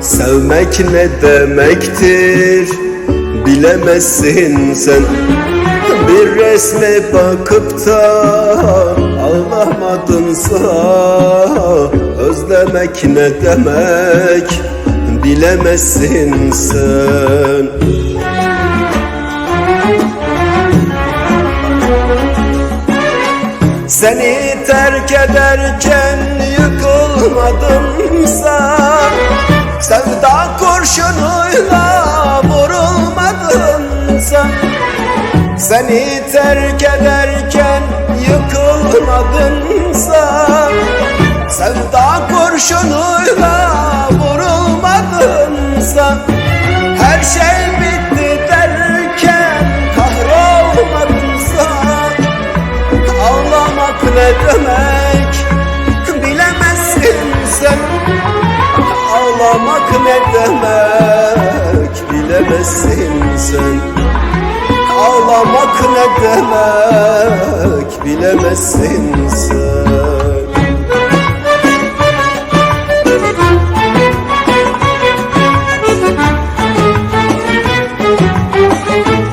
Sevmek ne demektir? Bilemezsin sen. Bir resme bakıp da ağlamadınsa Özlemek ne demek? Bilemezsin sen. Seni terk ederken yıkılmadımsa Sevda kurşunuyla vurulmadımsa Seni terk ederken yıkılmadımsa Sevda kurşunuyla vurulmadımsa Her şey bitti derken kahrolmadımsa Ağlamak ne demek demek bilemezsin sen. Ağlamak ne demek bilemezsin sen. Bildiğin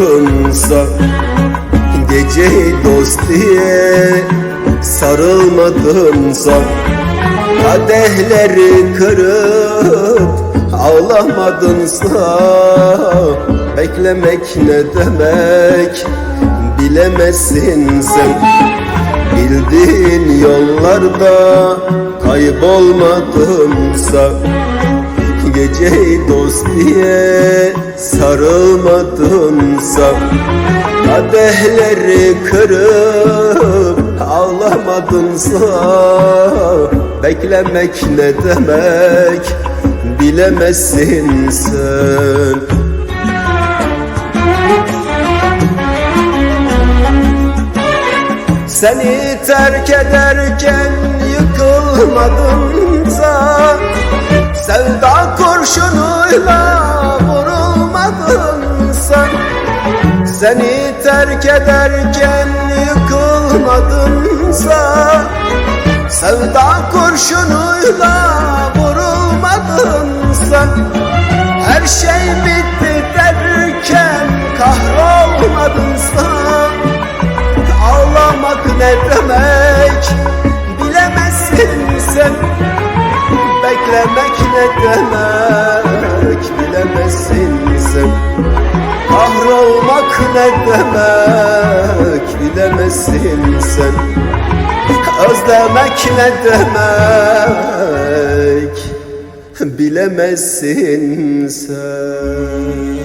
kaybolmadınsa Gece dost diye sarılmadınsa Kadehleri kırıp ağlamadınsa Beklemek ne demek bilemezsin sen. Bildiğin yollarda kaybolmadımsa Gece dost diye sarılmadımsa Kadehleri kırıp ağlamadımsa Beklemek ne demek bilemezsin sen. Seni terk ederken yıkılmadımsa kurşunuyla vurulmadımsa Seni terk ederken yıkılmadımsa Sevda kurşunuyla vurulmadımsa Her şey bitti derken kahrolmadımsa Ağlamak ne demek bilemezsin sen. Beklemek ne demek Kahrolmak ne demek bilemezsin sen. Özlemek ne demek bilemezsin sen